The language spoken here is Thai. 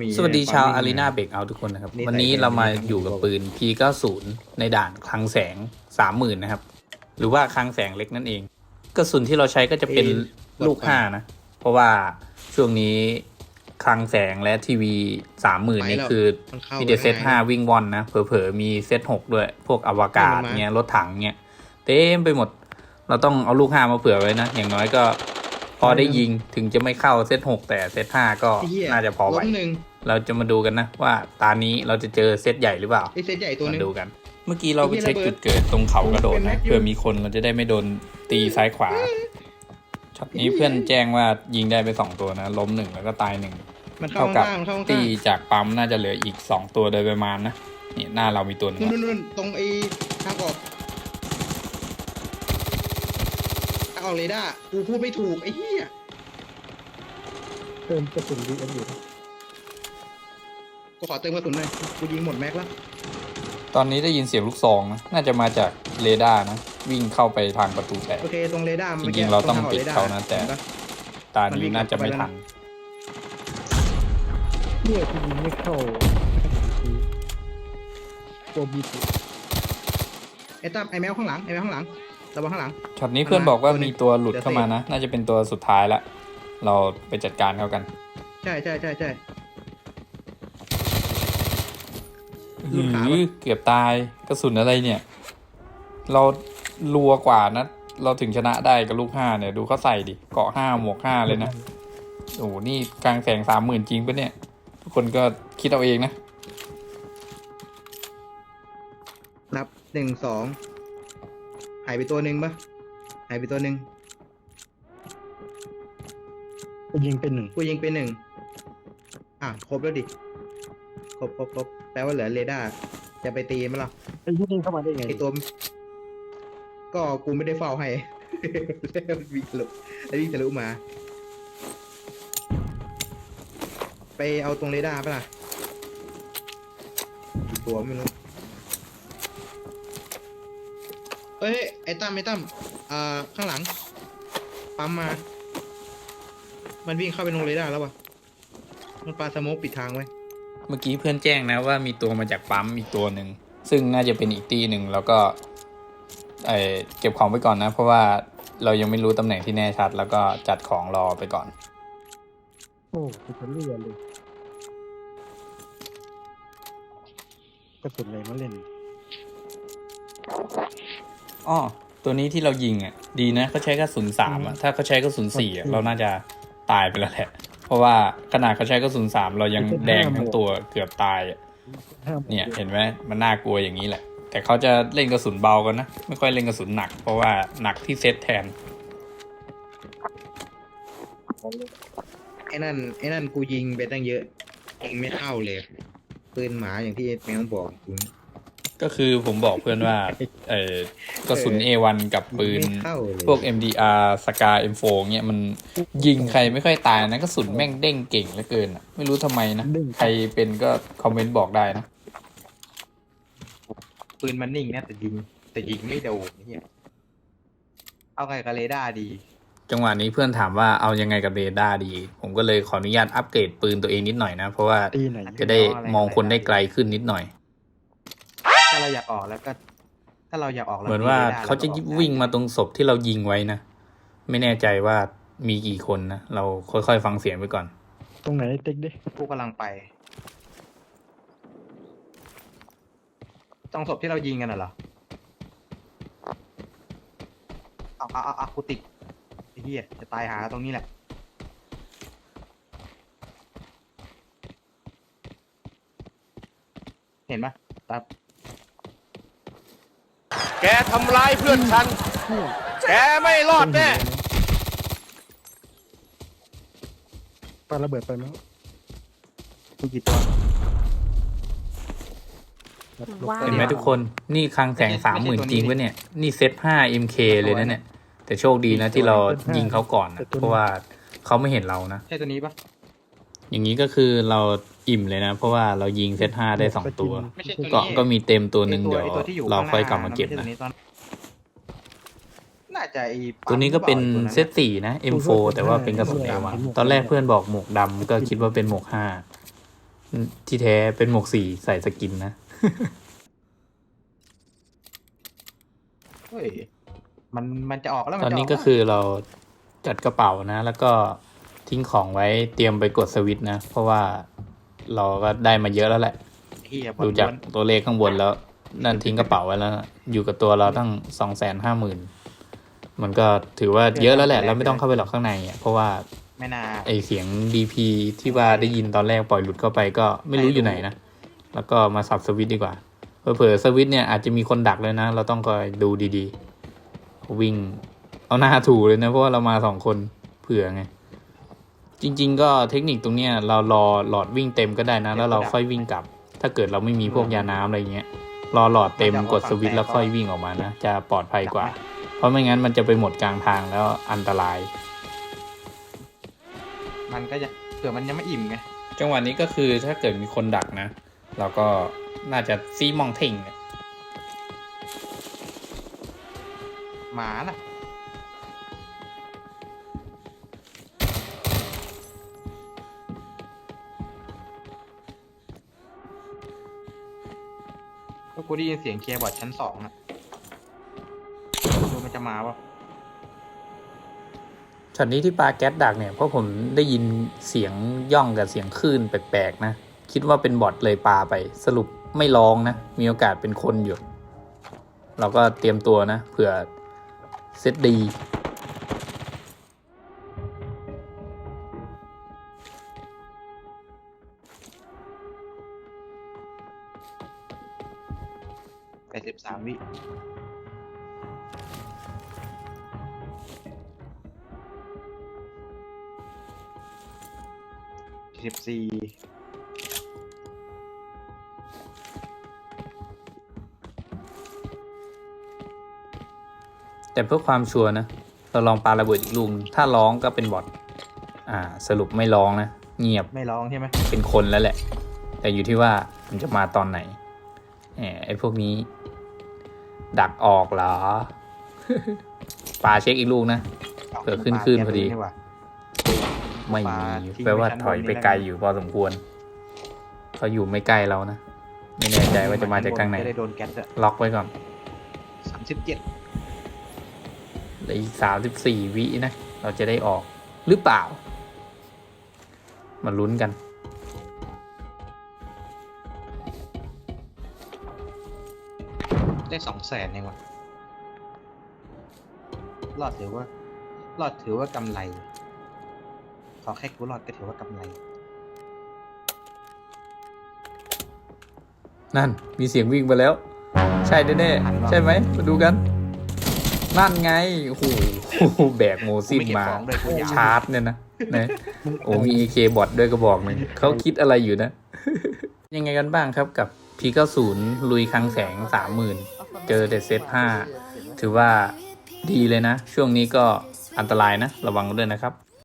มีสวัสดีชาวควมอารีนาวิ่งเบรกเอาทุกคนนะครับนี่วันนี้ใส่เรามาเกมนี้อยู่กับครับปืน P90 ในด่านคลังแสง 30,000 นะครับ หรือว่าคลังแสงเล็กนั่นเองกระสุนที่เราใช้ก็จะเป็นเอ้ยลูกลดก่อน5นะ เพราะว่าช่วงนี้คลังแสงและทีวี 30,000 นี่ไปแล้วคือมันเข้ามีแต่เซตง่าย5วิ่งวอนนะ เผลอๆ มีเซต6ด้วย พวกอวกาศให้มันมาเงี้ยรถถังเงี้ยเต็มไปหมด เราต้องเอาลูก 5 มาเผื่อไว้นะ อย่างน้อยก็ พอได้ยิงถึงจะไม่เข้าเซต6แต่เซต5ก็ไอ้เหี้ยน่าจะพอไหวล้มหนึ่งเราจะมาดูกันนะว่าตานี้เราจะเจอเซตใหญ่หรือเปล่าไอ้เซตใหญ่ตัวหมานึงดูกัน เมื่อกี้เราไปไอ้เหี้ยเช็คระเบิจุดดเกิดตรงเขากระโดดเป็นแม็นะกอยู่เพื่อมีคนเราจะได้ไม่โดนตีซ้ายขวาช็อตนี้เพื่อนแจ้งว่ายิงได้ไปสองตัวนะล้มหนึ่งแล้วก็ตายหนึ่งมันเข้าเท่ากับข้างๆมันเข้าข้างตีจากปั๊มน่าจะเหลืออีกสองตัวโดยประมาณนะนี่หน้าเรามีตัวหนึงนู่นละนู่นตรงไอ้ทางออกทาง ออกเลยด้ากูพูดไม่ถูกไอ้เหี้ยเติมกระสุนดีเอ็มอยู่นะกูขอเติมกระสุนหน่อยกูยิงหมดแม็กแล้วตอนนี้ได้ยินเสียงลูกซองนะ น่าจะมาจากเรดาร์นะ วิ่งเข้าไปทางประตูแตกโอเคตรงเรดาร์จมื่ริกี้งๆเราต้องทกปิดรดร์เขานะแต่ห็ปตานี้น่าจะไม่ทันเนี่ยที่ยิงไม่เข้าตัวบีติไอ้ตั้มไอ้แมวข้างหลังไอ้แมวข้างหลัง ระวังข้างหลัง ช็อตนี้เพื่อนบอกว่าตัวหนึ่งมีตัวหลุดเดี๋ยวเข้ามานะ น่าจะเป็นตัวสุดท้ายละ เราไปจัดการเขากัน ใช่ใช่ใช่ใช่หลูกขารือวะเกือบตายกระสุนอะไรเนี่ย เรารัวกว่านะ เราถึงชนะได้กับลูกห้าเนี่ย ดูเขาใส่ดิ เกาะห้าหมวกห้าเลยนะ โอ้โหนี่กลางแสงสามหมื่นจริงปะเนี่ย ทุกคนก็คิดเอาเองนะ นับหนึ่งสอง หายไปตัวหนึ่งปะหายไปตัวหนึ่งก็ยิงเป็นหนึ่งกูยิงไปหนึ่งอะครบแล้วดิ ครบครบครบแปลว่าเหลือเรดาร์จะไปตีมั้ยล่ะไอ้ยี่ยิงเข้ามาได้ไงไอตัว ก็กูไม่ได้เฝ้าให้แล้ววิ่งทะลุแล้ววิ่งทะลุมา ไปเอาตรงเรดาร์ปะล่ะกี่ตัวไม่รู้เอ้ย ไอ้ตั้มไอ้ตั้มอ่าข้างหลัง ปั๊มมา มันวิ่งเข้าไปตรงเรดาร์แล้ววะมันปาสโมกปิดทางไว้ เมื่อกี้เพื่อนแจ้งนะว่ามีตัวมาจากปั๊มอีกตัวหนึ่ง ซึ่งน่าจะเป็นอีกตีหนึ่งแล้วก็เอ่อเก็บของไปก่อนนะ เพราะว่าเรายังไม่รู้ตำแหน่งที่แน่ชัด แล้วก็จัดของรอไปก่อน โอ้กูจะเลือดเลยกระสุนอะไรมาเล่น อ้อตัวนี้ที่เรายิงอะ ดีนะเขาใช้กระสุนสามอะ ถ้าเขาใช้กระสุนสี่อะเราน่าจะตายไปแล้วแหละ เพราะว่าขนาดเขาใช้กระสุนสามเรายังแดงทั้งตัวเกือบตายอะห้ามเนี่ย เห็นไหมมันน่ากลัวอย่างนี้แหละ แต่เขาจะเล่นกระสุนเบากันนะ ไม่ค่อยเล่นกระสุนหนัก เพราะว่าหนักที่เซตแทน ไอ้นั่นไอ้นั่นกูยิงไปตั้งเยอะยิงไม่เข้าเลยปืนหมาอย่างที่แมวบอกจริง ก็คือผมบอกเพื่อนว่าเออกระสุน A1 กับปืนไม่เข้าเลยพวก MDR สกา M4 เนี่ยมันยิงใครไม่ค่อยตายนะกระสุนแม่งเด้งเก่งเหลือเกินอะไม่รู้ทำไมนะ ใครเป็นก็คอมเมนต์บอกได้นะ ปืนมันนิ่งนะแต่ยิง แต่ยิงไม่โดนเนี่ยเอาไงกับเรดาร์ดี จังหวะนี้เพื่อนถามว่าเอายังไงกับเรดาร์ดี ผมก็เลยขออนุญาตอัปเกรดปืนตัวเองนิดหน่อยนะ เพราะว่าตีไหนจะได้มองคนได้ไกลขึ้นนิดหน่อยถ้าเราอยากออกแล้วก็ ถ้าเราอยากออกรเหมือนว่ามีรดร์เขาจะรก็ออกได้วิ่งมาตรงศพที่เรายิงไว้นะ ไม่แน่ใจว่ามีกี่คนนะ เราค่อยๆฟังเสียงไปก่อน ตรงไหนเต็กดิกูกำลังไปตรงศพที่เรายิงกันน่ะเหรอเอาเอาเอาเอากูติดไอ้เหี้ยจะตายหาตรงนี้แหละ เห็นปะตา แกทำร้ายเพื่อนฉัน แกไม่รอดแน่ ปาระเบิดไปมั้งกูกี่ตัวแบบลบว้าวปเห็นไหมทุกคนนี่คลังแสงไม่ใช่สามหมื่นไม่ใช่ตัวนี้จริงวะเนี่ย นี่เซตห้า MK เลยนะเนี่ย แต่โชคดีนะที่เรายิงเขาก่อนนะเพราะว่าเขาไม่เห็นเรานะ ใช่ตัวนี้ปะ อย่างนี้ก็คือเราอิ่มเลยนะ เพราะว่าเรายิงเซตห้าได้สองตัวไม่ใช่ตัวนี้ก็ก็มีเต็มตัวหนึ่งไอ้เดี๋ยวไอ้ตัวที่อยู่เราข้งหค่อยกลับมาเก็บไใช่นะตัวตอนน่าจะไอ้ปั๊มตัวนี้ก็เป็นหรือปล่าเซตสี่นะ M4 แต่ว่าเป็นกระสุน A1 ตอนแรกเพื่อนบอกหมวกดำก็คิดว่าเป็นหมวกห้าที่แท้เป็นหมวกสีใส่สกินนะ เฮ้ยมันมันจะออกแล้วมัตอนจะนี้กก็แล้ว คือเราจัดกระเป๋านะ แล้วก็ ทิ้งของไว้เตรียมไปกดสวิตช์นะ เพราะว่าเราก็ได้มาเยอะแล้วแหละ เฮียบอดูลจากล้วนตัวเลขข้างบนแล้ว นั่นทิ้งกระเป๋าไว้แล้วนะอยู่กับตัวเราตั้งสองแสนห้าหมื่นมันก็ถือว่าเยอะแล้วแหละ เราไม่ต้องเข้าไปหรอกข้างในอะเพราะว่าไม่น่าไอเสียง DP ที่ว่าได้ยินตอนแรกปล่อยหลุดเข้าไปก็ไม่รู้อยู่ไหนนะ แล้วก็มาสับสวิตช์ดีกว่าเผลอๆสวิตช์เนี่ยอาจจะมีคนดักเลยนะ เราต้องคอยดูดีๆ วิ่ง เอาหน้าถูเลยนะ เพราะว่าเรามาสองคนเผื่อไง จริง ๆ ก็เทคนิคตรงเนี้ยเรารอหลอดวิ่งเต็มก็ได้นะ แล้วเราค่อยวิ่งกลับ ถ้าเกิดเราไม่มีพวกยาน้ำอะไรเงี้ยรอหลอดเต็มกดสวิตช์แล้วค่อยวิ่งออกมานะจะปลอดภัยกว่า เพราะไม่งั้นมันจะไปหมดกลางทางแล้วอันตราย มันก็จะเผื่อมันยังไม่อิ่มไงจังหวะนี้ก็คือถ้าเกิดมีคนดักนะ เราก็น่าจะซีมองเท่งเนี่ยหมาน่ะ กูได้ยินเสียงเคลียร์บอร์ดชั้นสองอะดูมันจะมาปะช็อตนี้ที่ปลาแก๊สดักเนี่ยเพราะผมได้ยินเสียงย่องกับเสียงคลื่นแปลกๆนะ คิดว่าเป็นบอทเลยปลาไป สรุปไม่ร้องนะ มีโอกาสเป็นคนอยู่ เราก็เตรียมตัวนะเผื่อเซตดี วิสิบสี่แต่เพื่อความชัวร์นะเราลองปาระเบิดอีกลูกหนึ่งถ้าร้องก็เป็นบอทอ่า สรุปไม่ร้องนะ เงียบไม่ร้องใช่ไหมเป็นคนแล้วแหละ แต่อยู่ที่ว่ามันจะมาตอนไหนแหมไอ้พวกนี้ ดักออกเหรอปาเช็คอีกลูกนะเผื่อขึ้นขึ้นพอดีนี่ว่ะไม่ปามีทิ้งแปลว่าไว้ชั้นถอยบนนี่ไปแล้วกันไกลอยู่พอสมควรเขาอยู่ไม่ใกล้เรานะ ไม่แน่ใจว่าจะมาจากทางไหนจะได้โดนแก๊สอะล็อกไว้ก่อนสามสิบเจ็ดเหลืออีกสามสิบสี่วินะ เราจะได้ออกหรือเปล่า มาลุ้นกัน ได้สองแสนเองว่ะรอดถือว่ารอดถือว่ากำไร ขอแค่กูรอดก็ถือว่ากำไร นั่น มีเสียงวิ่งไปแล้ว ใช่แน่ๆใช่ไหมมาดูกัน นั่นไง โอ้โหแบกโมซิมไม่เก็บมาของด้วยกูยาวชาร์จเนี่ยนะนะโอ้มี AK บอทด้วยกระบอกหนึ่งเขาคิดอะไรอยู่นะ ยังไงกันบ้างครับกับ P90 ลุยคลังแสง30,000 เจอเดดเซต5ถือว่าดีเลยนะ ช่วงนี้ก็อันตรายนะ ระวังด้วยนะครับ